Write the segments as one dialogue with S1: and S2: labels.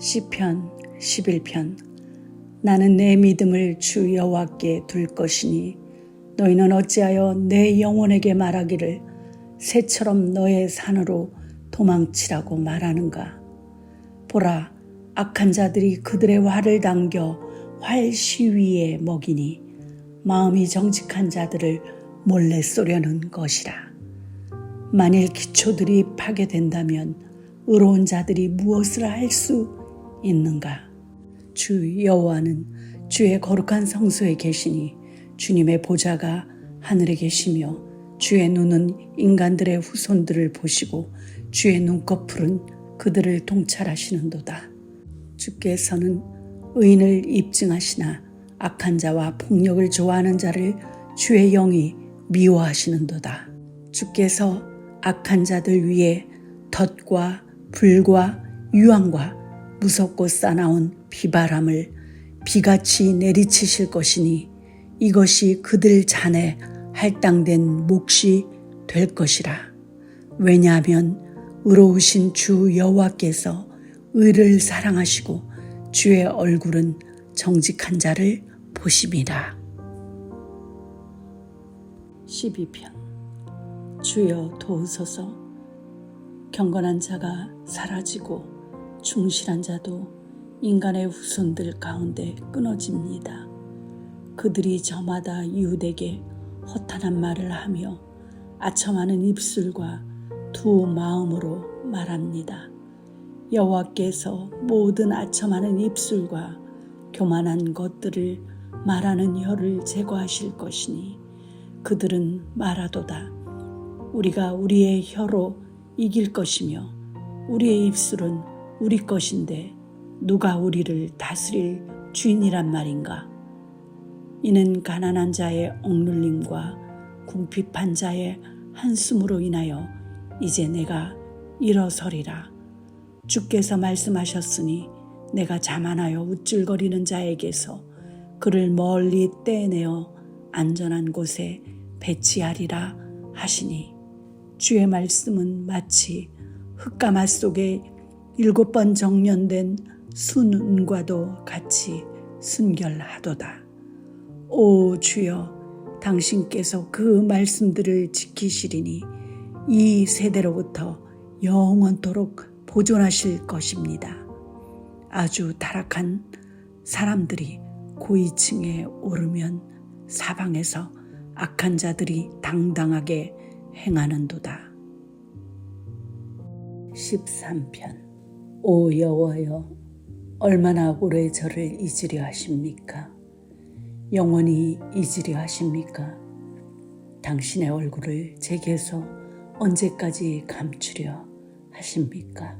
S1: 시편 11편. 나는 내 믿음을 주 여호와께 둘 것이니 너희는 어찌하여 내 영혼에게 말하기를 새처럼 너의 산으로 도망치라고 말하는가? 보라 악한 자들이 그들의 활을 당겨 활 시위에 먹이니 마음이 정직한 자들을 몰래 쏘려는 것이라. 만일 기초들이 파괴된다면 의로운 자들이 무엇을 할 수 있는가? 주 여호와는 주의 거룩한 성소에 계시니 주님의 보좌가 하늘에 계시며 주의 눈은 인간들의 후손들을 보시고 주의 눈꺼풀은 그들을 통찰하시는도다. 주께서는 의인을 입증하시나 악한 자와 폭력을 좋아하는 자를 주의 영이 미워하시는도다. 주께서 악한 자들 위에 덫과 불과 유황과 무섭고 싸나운 비바람을 비같이 내리치실 것이니 이것이 그들 잔에 할당된 몫이 될 것이라. 왜냐하면 의로우신 주 여호와께서 의를 사랑하시고 주의 얼굴은 정직한 자를 보심이라. 12편 주여 도우소서 경건한 자가 사라지고 충실한 자도 인간의 후손들 가운데 끊어집니다. 그들이 저마다 이웃에게 허탄한 말을 하며 아첨하는 입술과 두 마음으로 말합니다. 여호와께서 모든 아첨하는 입술과 교만한 것들을 말하는 혀를 제거하실 것이니 그들은 말하도다. 우리가 우리의 혀로 이길 것이며 우리의 입술은 우리 것인데 누가 우리를 다스릴 주인이란 말인가? 이는 가난한 자의 억눌림과 궁핍한 자의 한숨으로 인하여 이제 내가 일어서리라. 주께서 말씀하셨으니 내가 자만하여 우쭐거리는 자에게서 그를 멀리 떼내어 안전한 곳에 배치하리라 하시니 주의 말씀은 마치 흙가마 속에 일곱 번 정련된 순은과도 같이 순결하도다. 오 주여 당신께서 그 말씀들을 지키시리니 이 세대로부터 영원토록 보존하실 것입니다. 아주 타락한 사람들이 고위층에 오르면 사방에서 악한 자들이 당당하게 행하는도다. 13편 오 여호와여 얼마나 오래 저를 잊으려 하십니까? 영원히 잊으려 하십니까? 당신의 얼굴을 제게서 언제까지 감추려 하십니까?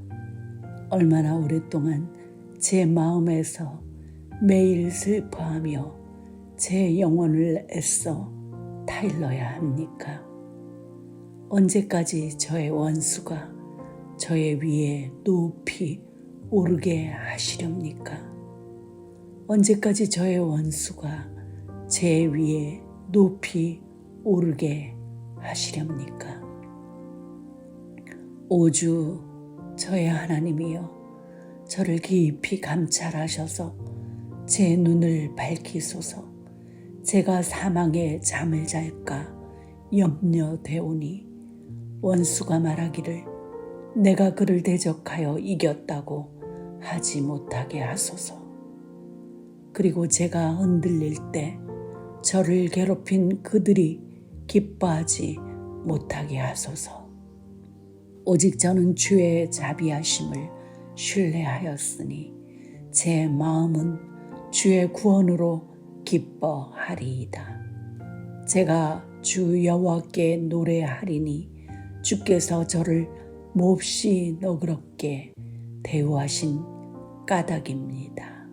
S1: 얼마나 오랫동안 제 마음에서 매일 슬퍼하며 제 영혼을 애써 타일러야 합니까? 언제까지 저의 원수가 저의 위에 높이 오르게 하시렵니까? 언제까지 저의 원수가 제 위에 높이 오르게 하시렵니까? 오주 저의 하나님이여 저를 깊이 감찰하셔서 제 눈을 밝히소서 제가 사망의 잠을 잘까 염려되오니 원수가 말하기를 내가 그를 대적하여 이겼다고 하지 못하게 하소서. 그리고 제가 흔들릴 때 저를 괴롭힌 그들이 기뻐하지 못하게 하소서. 오직 저는 주의 자비하심을 신뢰하였으니 제 마음은 주의 구원으로 기뻐하리이다. 제가 주 여호와께 노래하리니 주께서 저를 몹시 너그럽게 대우하신 까닭입니다.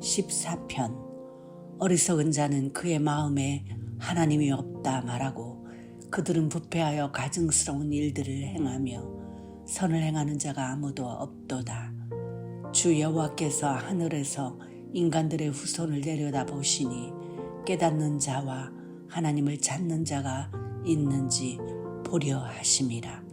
S1: 14편 어리석은 자는 그의 마음에 하나님이 없다 말하고 그들은 부패하여 가증스러운 일들을 행하며 선을 행하는 자가 아무도 없도다. 주 여호와께서 하늘에서 인간들의 후손을 내려다 보시니 깨닫는 자와 하나님을 찾는 자가 있는지 보려 하심이라.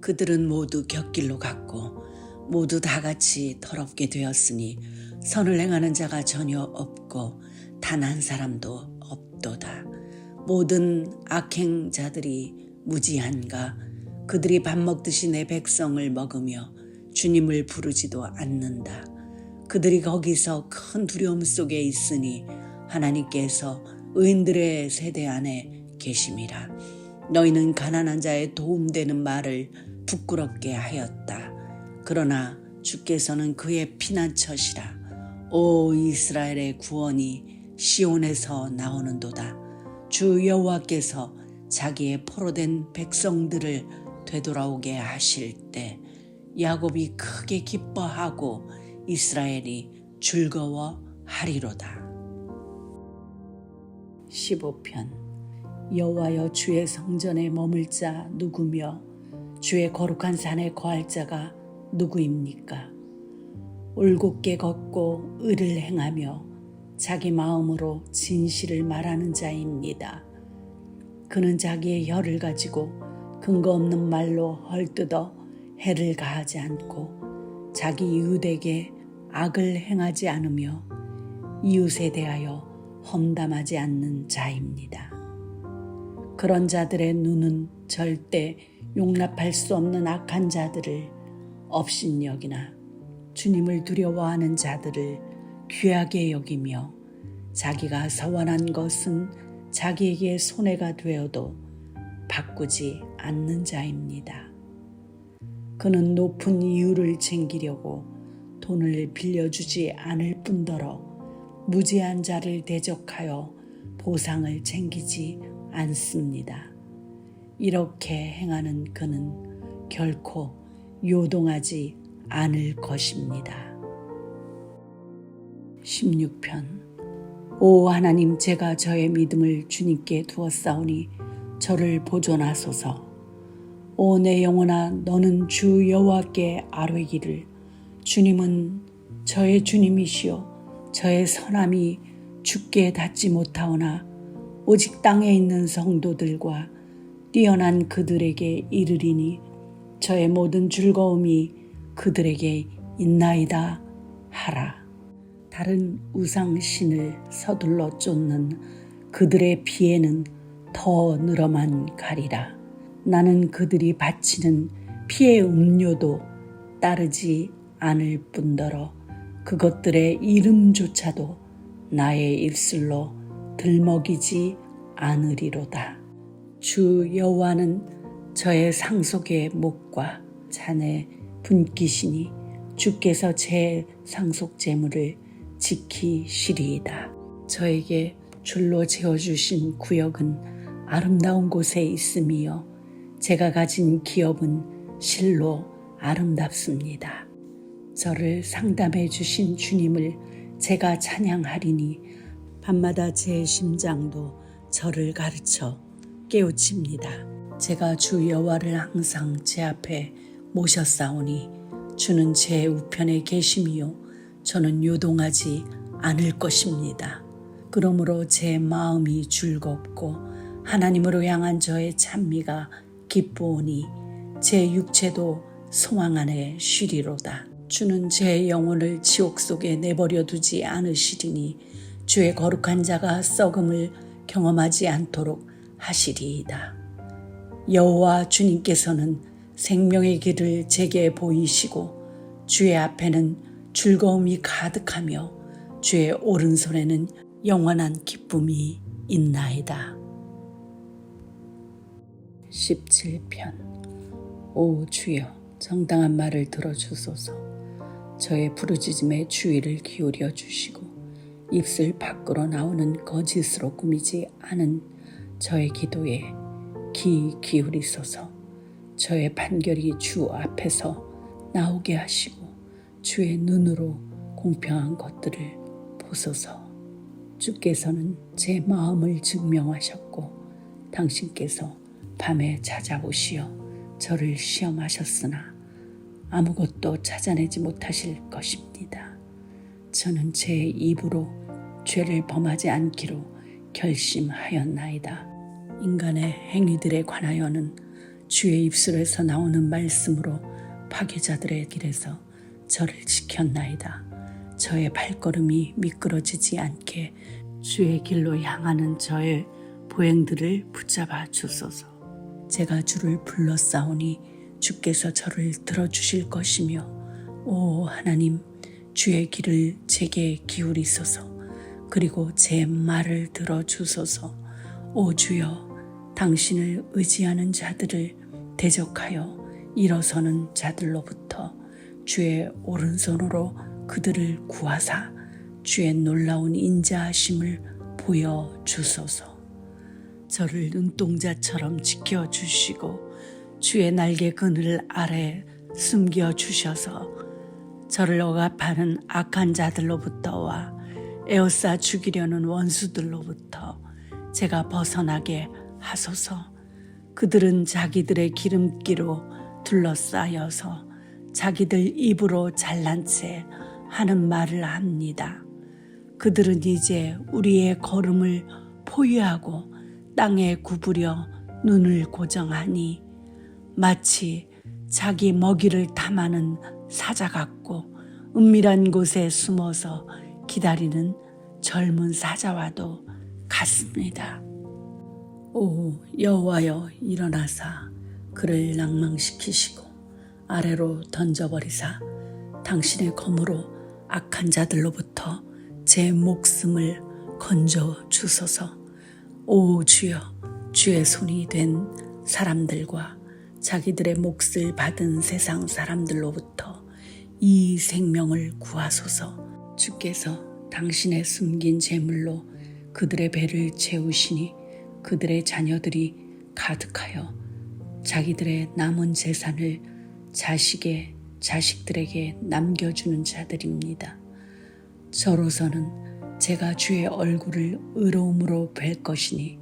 S1: 그들은 모두 곁길로 갔고 모두 다 같이 더럽게 되었으니 선을 행하는 자가 전혀 없고 단 한 사람도 없도다. 모든 악행자들이 무지한가 그들이 밥 먹듯이 내 백성을 먹으며 주님을 부르지도 않는다. 그들이 거기서 큰 두려움 속에 있으니 하나님께서 의인들의 세대 안에 계심이라. 너희는 가난한 자의 도움되는 말을 부끄럽게 하였다. 그러나 주께서는 그의 피난처시라. 오 이스라엘의 구원이 시온에서 나오는도다. 주 여호와께서 자기의 포로된 백성들을 되돌아오게 하실 때 야곱이 크게 기뻐하고 이스라엘이 즐거워하리로다. 15편 여호와여 주의 성전에 머물 자 누구며 주의 거룩한 산에 거할 자가 누구입니까? 올곧게 걷고 의를 행하며 자기 마음으로 진실을 말하는 자입니다. 그는 자기의 혀를 가지고 근거 없는 말로 헐뜯어 해를 가하지 않고 자기 이웃에게 악을 행하지 않으며 이웃에 대하여 험담하지 않는 자입니다. 그런 자들의 눈은 절대 용납할 수 없는 악한 자들을 업신여기나 주님을 두려워하는 자들을 귀하게 여기며 자기가 서원한 것은 자기에게 손해가 되어도 바꾸지 않는 자입니다. 그는 높은 이유를 챙기려고 돈을 빌려주지 않을 뿐더러 무지한 자를 대적하여 보상을 챙기지 않습니다. 이렇게 행하는 그는 결코 요동하지 않을 것입니다. 16편 오 하나님 제가 저의 믿음을 주님께 두었사오니 저를 보존하소서 오 내 영혼아 너는 주 여호와께 아뢰기를 주님은 저의 주님이시요 저의 선함이 죽게 닿지 못하오나 오직 땅에 있는 성도들과 뛰어난 그들에게 이르리니 저의 모든 즐거움이 그들에게 있나이다 하라. 다른 우상신을 서둘러 쫓는 그들의 피해는 더 늘어만 가리라. 나는 그들이 바치는 피해 음료도 따르지 않을 뿐더러 그것들의 이름조차도 나의 입술로 들먹이지 않으리로다. 주 여호와는 저의 상속의 목과 잔의 분기시니 주께서 제 상속 재물을 지키시리이다. 저에게 줄로 재어주신 구역은 아름다운 곳에 있음이요. 제가 가진 기업은 실로 아름답습니다. 저를 상담해 주신 주님을 제가 찬양하리니 밤마다 제 심장도 저를 가르쳐 깨우칩니다. 제가 주 여호와를 항상 제 앞에 모셨사오니 주는 제 우편에 계심이요 저는 요동하지 않을 것입니다. 그러므로 제 마음이 즐겁고 하나님으로 향한 저의 찬미가 기쁘오니 제 육체도 소망 안에 쉬리로다. 주는 제 영혼을 지옥 속에 내버려 두지 않으시리니 주의 거룩한 자가 썩음을 경험하지 않도록 하시리이다. 여호와 주님께서는 생명의 길을 제게 보이시고 주의 앞에는 즐거움이 가득하며 주의 오른손에는 영원한 기쁨이 있나이다. 17편 오 주여 정당한 말을 들어주소서 저의 부르짖음에 주의를 기울여 주시고 입술 밖으로 나오는 거짓으로 꾸미지 않은 저의 기도에 귀 기울이소서 저의 판결이 주 앞에서 나오게 하시고 주의 눈으로 공평한 것들을 보소서 주께서는 제 마음을 증명하셨고 당신께서 밤에 찾아오시어 저를 시험하셨으나 아무것도 찾아내지 못하실 것입니다. 저는 제 입으로 죄를 범하지 않기로 결심하였나이다. 인간의 행위들에 관하여는 주의 입술에서 나오는 말씀으로 파괴자들의 길에서 저를 지켰나이다. 저의 발걸음이 미끄러지지 않게 주의 길로 향하는 저의 보행들을 붙잡아 주소서. 제가 주를 불러싸오니 주께서 저를 들어주실 것이며 오 하나님 주의 길을 제게 기울이소서 그리고 제 말을 들어 주소서 오 주여 당신을 의지하는 자들을 대적하여 일어서는 자들로부터 주의 오른손으로 그들을 구하사 주의 놀라운 인자하심을 보여 주소서. 저를 눈동자처럼 지켜 주시고 주의 날개 그늘 아래 숨겨 주셔서 저를 억압하는 악한 자들로부터와 에워싸 죽이려는 원수들로부터 제가 벗어나게 하소서. 그들은 자기들의 기름기로 둘러싸여서 자기들 입으로 잘난 채 하는 말을 합니다. 그들은 이제 우리의 걸음을 포위하고 땅에 구부려 눈을 고정하니 마치 자기 먹이를 탐하는 사자 같고 은밀한 곳에 숨어서 기다리는 젊은 사자와도 같습니다. 오 여호와여 일어나사 그를 낭망시키시고 아래로 던져버리사 당신의 검으로 악한 자들로부터 제 목숨을 건져 주소서. 오 주여 주의 손이 된 사람들과 자기들의 몫을 받은 세상 사람들로부터 이 생명을 구하소서. 주께서 당신의 숨긴 재물로 그들의 배를 채우시니 그들의 자녀들이 가득하여 자기들의 남은 재산을 자식의 자식들에게 남겨주는 자들입니다. 저로서는 제가 주의 얼굴을 의로움으로 뵐 것이니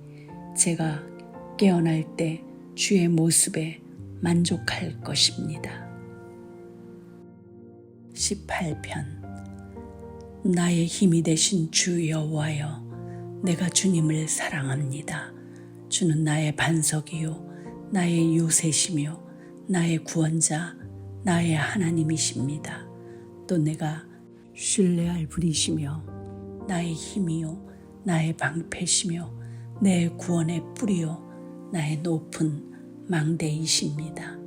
S1: 제가 깨어날 때 주의 모습에 만족할 것입니다. 18편 나의 힘이 되신 주 여호와여 내가 주님을 사랑합니다. 주는 나의 반석이요 나의 요새시며 나의 구원자 나의 하나님이십니다. 또 내가 신뢰할 분이시며 나의 힘이요 나의 방패시며 내 구원의 뿌리요 나의 높은 망대이십니다.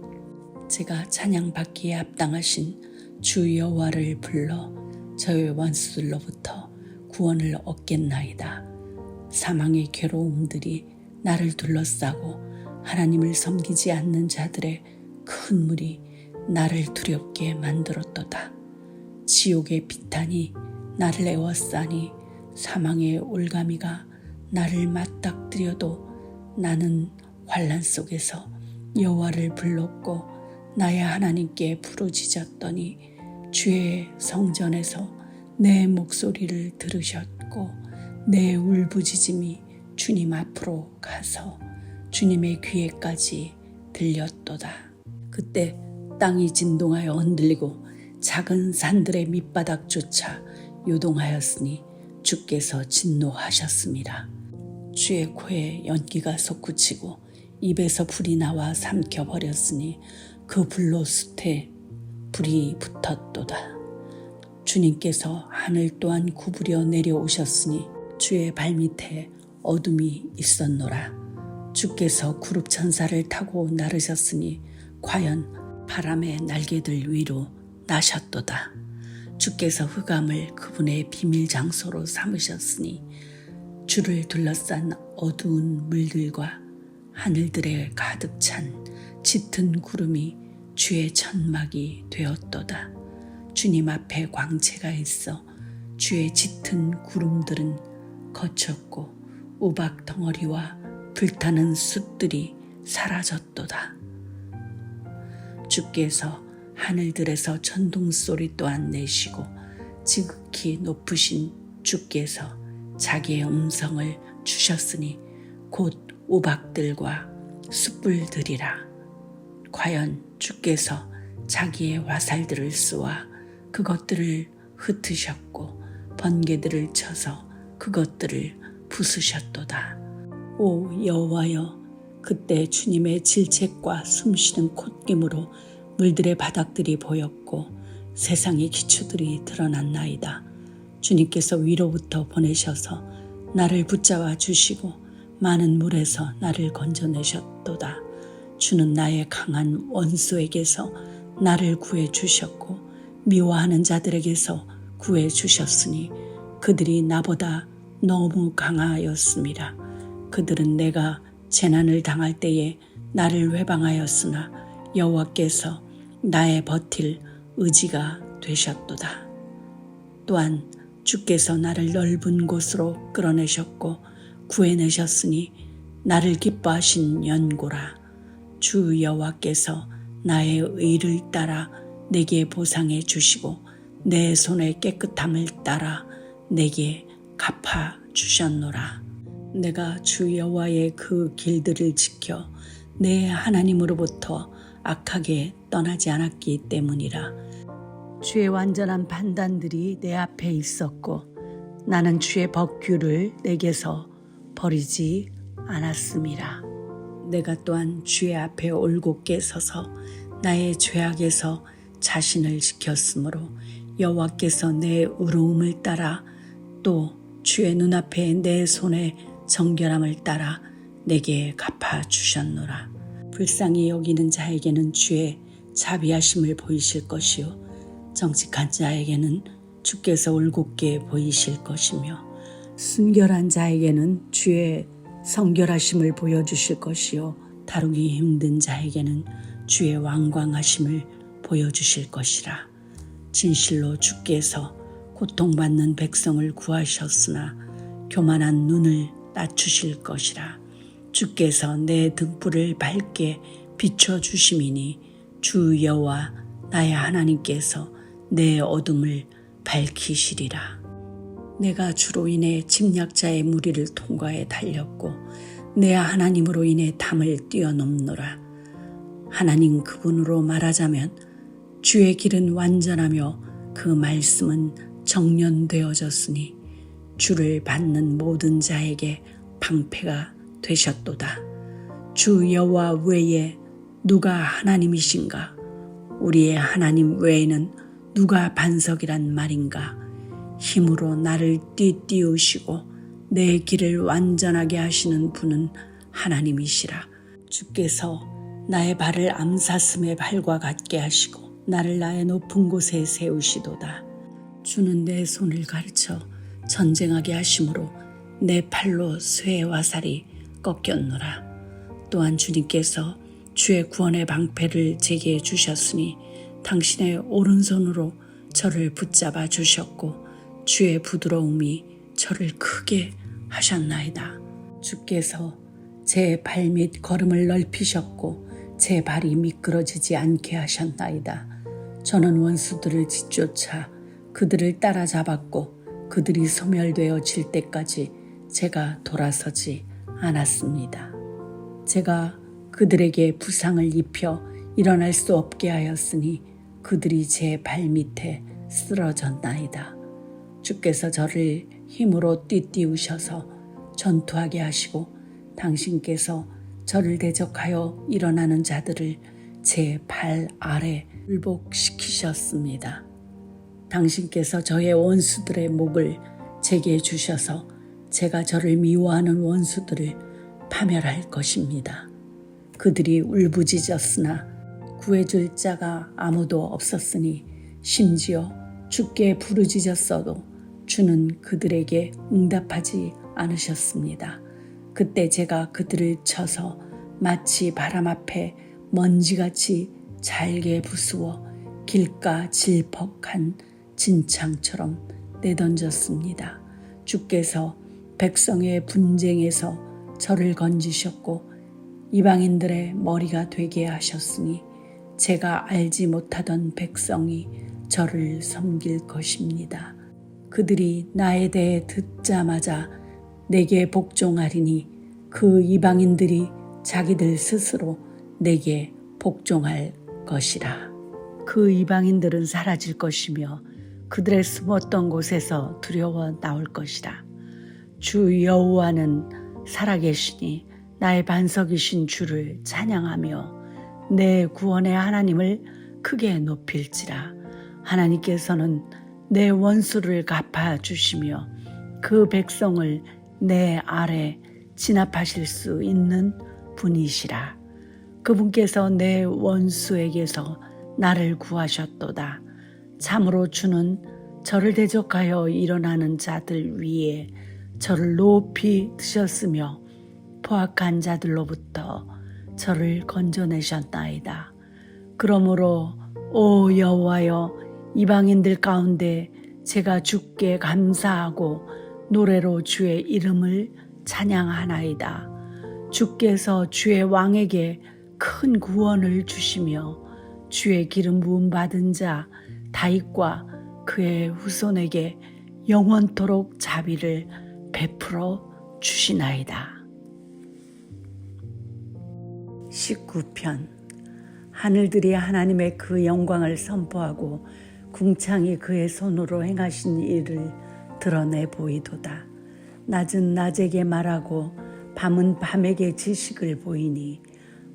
S1: 제가 찬양받기에 합당하신 주 여호와를 불러 저의 원수들로부터 구원을 얻겠나이다. 사망의 괴로움들이 나를 둘러싸고 하나님을 섬기지 않는 자들의 큰 물이 나를 두렵게 만들었도다. 지옥의 비탄이 나를 애워싸니 사망의 올가미가 나를 맞닥뜨려도 나는 환란 속에서 여호와를 불렀고 나의 하나님께 부르짖었더니 주의 성전에서 내 목소리를 들으셨고 내 울부짖음이 주님 앞으로 가서 주님의 귀에까지 들렸도다. 그때 땅이 진동하여 흔들리고 작은 산들의 밑바닥조차 요동하였으니 주께서 진노하셨습니다. 주의 코에 연기가 솟구치고 입에서 불이 나와 삼켜버렸으니 그 불로 숯에 불이 붙었도다. 주님께서 하늘 또한 구부려 내려오셨으니 주의 발밑에 어둠이 있었노라. 주께서 구룹 천사를 타고 나르셨으니 과연 바람의 날개들 위로 나셨도다. 주께서 흑암을 그분의 비밀 장소로 삼으셨으니 주를 둘러싼 어두운 물들과 하늘들에 가득 찬 짙은 구름이 주의 천막이 되었도다. 주님 앞에 광채가 있어 주의 짙은 구름들은 거쳤고 우박 덩어리와 불타는 숯들이 사라졌도다. 주께서 하늘들에서 천둥 소리 또한 내시고 지극히 높으신 주께서 자기의 음성을 주셨으니 곧 우박들과 숯불들이라. 과연 주께서 자기의 화살들을 쏘아 그것들을 흩으셨고 번개들을 쳐서 그것들을 부수셨도다. 오 여호와여 그때 주님의 질책과 숨쉬는 콧김으로 물들의 바닥들이 보였고 세상의 기초들이 드러났나이다. 주님께서 위로부터 보내셔서 나를 붙잡아 주시고 많은 물에서 나를 건져내셨도다. 주는 나의 강한 원수에게서 나를 구해 주셨고 미워하는 자들에게서 구해 주셨으니 그들이 나보다 너무 강하였습니다. 그들은 내가 재난을 당할 때에 나를 회방하였으나 여호와께서 나의 버틸 의지가 되셨도다. 또한 주께서 나를 넓은 곳으로 끌어내셨고 구해내셨으니 나를 기뻐하신 연고라. 주 여호와께서 나의 의를 따라 내게 보상해 주시고 내 손의 깨끗함을 따라 내게 갚아 주셨노라. 내가 주 여호와의 그 길들을 지켜 내 하나님으로부터 악하게 떠나지 않았기 때문이라. 주의 완전한 판단들이 내 앞에 있었고 나는 주의 법규를 내게서 버리지 않았음이라. 내가 또한 주의 앞에 올곧게 서서 나의 죄악에서 자신을 지켰으므로 여호와께서 내 의로움을 따라 또 주의 눈앞에 내 손의 정결함을 따라 내게 갚아 주셨노라. 불쌍히 여기는 자에게는 주의 자비하심을 보이실 것이요 정직한 자에게는 주께서 올곧게 보이실 것이며 순결한 자에게는 주의 성결하심을 보여주실 것이요. 다루기 힘든 자에게는 주의 왕광하심을 보여주실 것이라. 진실로 주께서 고통받는 백성을 구하셨으나 교만한 눈을 낮추실 것이라. 주께서 내 등불을 밝게 비춰 주심이니 주 여호와 나의 하나님께서 내 어둠을 밝히시리라. 내가 주로 인해 침략자의 무리를 통과해 달렸고 내 하나님으로 인해 담을 뛰어넘노라. 하나님 그분으로 말하자면 주의 길은 완전하며 그 말씀은 정년되어졌으니 주를 받는 모든 자에게 방패가 되셨도다. 주 여호와 외에 누가 하나님이신가? 우리의 하나님 외에는 누가 반석이란 말인가? 힘으로 나를 띠띠우시고 내 길을 완전하게 하시는 분은 하나님이시라. 주께서 나의 발을 암사슴의 발과 같게 하시고 나를 나의 높은 곳에 세우시도다. 주는 내 손을 가르쳐 전쟁하게 하심으로 내 팔로 쇠 화살이 꺾였노라. 또한 주님께서 주의 구원의 방패를 제게 주셨으니 당신의 오른손으로 저를 붙잡아 주셨고 주의 부드러움이 저를 크게 하셨나이다. 주께서 제 발밑 걸음을 넓히셨고 제 발이 미끄러지지 않게 하셨나이다. 저는 원수들을 뒤쫓아 그들을 따라잡았고 그들이 소멸되어 질 때까지 제가 돌아서지 않았습니다. 제가 그들에게 부상을 입혀 일어날 수 없게 하였으니 그들이 제 발밑에 쓰러졌나이다. 주께서 저를 힘으로 띠띠우셔서 전투하게 하시고 당신께서 저를 대적하여 일어나는 자들을 제 발 아래 굴복시키셨습니다. 당신께서 저의 원수들의 목을 제게 주셔서 제가 저를 미워하는 원수들을 파멸할 것입니다. 그들이 울부짖었으나 구해줄 자가 아무도 없었으니 심지어 주께 부르짖었어도 주는 그들에게 응답하지 않으셨습니다. 그때 제가 그들을 쳐서 마치 바람 앞에 먼지같이 잘게 부수어 길가 질퍽한 진창처럼 내던졌습니다. 주께서 백성의 분쟁에서 저를 건지셨고 이방인들의 머리가 되게 하셨으니 제가 알지 못하던 백성이 저를 섬길 것입니다. 그들이 나에 대해 듣자마자 내게 복종하리니 그 이방인들이 자기들 스스로 내게 복종할 것이라. 그 이방인들은 사라질 것이며 그들의 숨었던 곳에서 두려워 나올 것이라. 주 여호와는 살아계시니 나의 반석이신 주를 찬양하며 내 구원의 하나님을 크게 높일지라. 하나님께서는 내 원수를 갚아 주시며 그 백성을 내 아래 진압하실 수 있는 분이시라. 그분께서 내 원수에게서 나를 구하셨도다. 참으로 주는 저를 대적하여 일어나는 자들 위에 저를 높이 드셨으며 포악한 자들로부터 저를 건져내셨나이다. 그러므로 오 여호와여 이방인들 가운데 제가 주께 감사하고 노래로 주의 이름을 찬양하나이다. 주께서 주의 왕에게 큰 구원을 주시며 주의 기름 부음 받은 자 다윗과 그의 후손에게 영원토록 자비를 베풀어 주시나이다. 19편 하늘들이 하나님의 그 영광을 선포하고 궁창이 그의 손으로 행하신 일을 드러내 보이도다. 낮은 낮에게 말하고 밤은 밤에게 지식을 보이니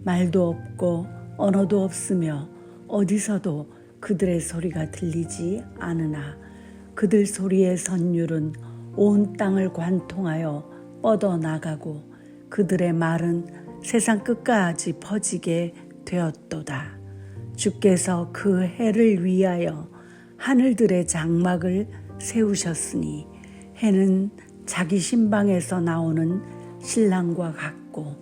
S1: 말도 없고 언어도 없으며 어디서도 그들의 소리가 들리지 않으나 그들 소리의 선율은 온 땅을 관통하여 뻗어 나가고 그들의 말은 세상 끝까지 퍼지게 되었도다. 주께서 그 해를 위하여 하늘들의 장막을 세우셨으니 해는 자기 신방에서 나오는 신랑과 같고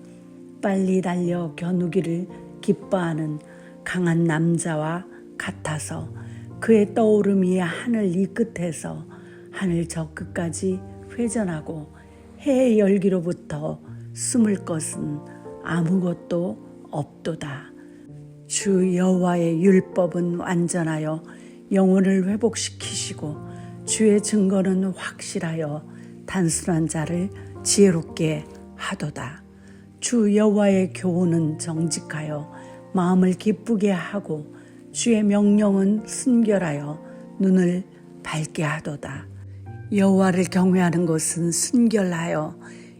S1: 빨리 달려 겨누기를 기뻐하는 강한 남자와 같아서 그의 떠오름이 하늘 이 끝에서 하늘 저 끝까지 회전하고 해의 열기로부터 숨을 것은 아무것도 없도다. 주 여호와의 율법은 완전하여 영혼을 회복시키시고 주의 증거는 확실하여 단순한 자를 지혜롭게 하도다. 주 여호와의 교훈은 정직하여 마음을 기쁘게 하고 주의 명령은 순결하여 눈을 밝게 하도다. 여호와를 경외하는 것은 순결하여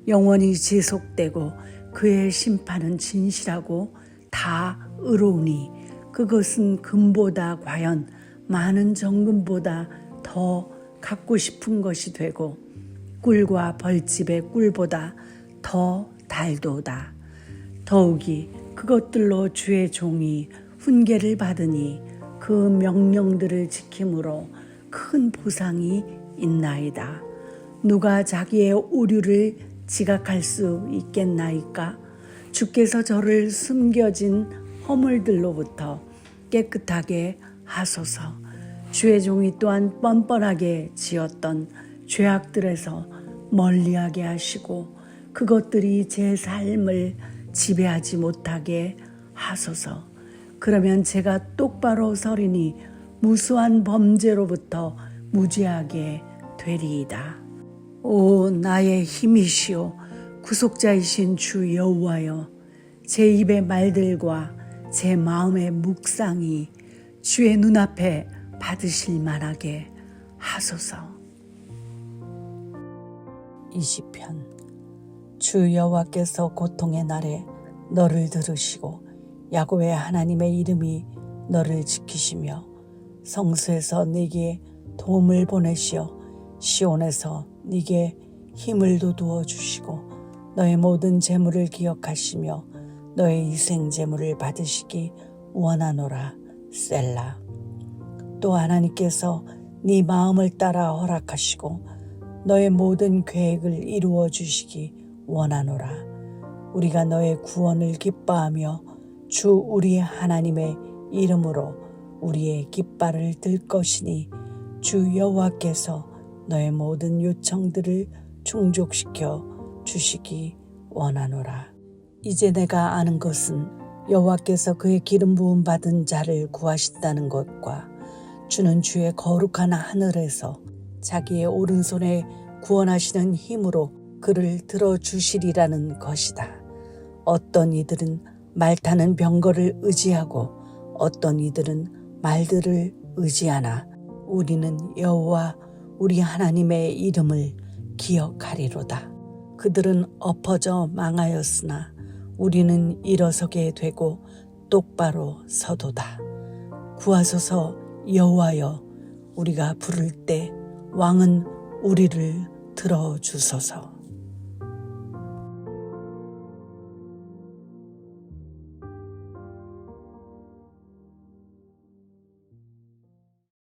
S1: 영원히 지속되고 그의 심판은 진실하고 다 의로우니 그것은 금보다 과연 많은 정금보다 더 갖고 싶은 것이 되고 꿀과 벌집의 꿀보다 더 달도다. 더욱이 그것들로 주의 종이 훈계를 받으니 그 명령들을 지킴으로 큰 보상이 있나이다. 누가 자기의 오류를 지각할 수 있겠나이까? 주께서 저를 숨겨진 허물들로부터 깨끗하게 하소서. 주의 종이 또한 뻔뻔하게 지었던 죄악들에서 멀리하게 하시고 그것들이 제 삶을 지배하지 못하게 하소서. 그러면 제가 똑바로 서리니 무수한 범죄로부터 무죄하게 되리이다. 오 나의 힘이시오 구속자이신 주 여호와여 제 입의 말들과 제 마음의 묵상이 주의 눈앞에 받으실 만하게 하소서. 20편 주 여호와께서 고통의 날에 너를 들으시고 야곱의 하나님의 이름이 너를 지키시며 성수에서 네게 도움을 보내시어 시온에서 네게 힘을 돋우어 주시고 너의 모든 재물을 기억하시며 너의 희생 재물을 받으시기 원하노라 셀라 또 하나님께서 네 마음을 따라 허락하시고 너의 모든 계획을 이루어 주시기 원하노라 우리가 너의 구원을 기뻐하며 주 우리 하나님의 이름으로 우리의 깃발을 들 것이니 주 여호와께서 너의 모든 요청들을 충족시켜 주시기 원하노라. 이제 내가 아는 것은 여호와께서 그의 기름 부음 받은 자를 구하신다는 것과 주는 주의 거룩한 하늘에서 자기의 오른손에 구원하시는 힘으로 그를 들어 주시리라는 것이다. 어떤 이들은 말 타는 병거를 의지하고 어떤 이들은 말들을 의지하나 우리는 여호와 우리 하나님의 이름을 기억하리로다. 그들은 엎어져 망하였으나 우리는 일어서게 되고 똑바로 서도다. 구하소서 여호와여 우리가 부를 때 왕은 우리를 들어 주소서.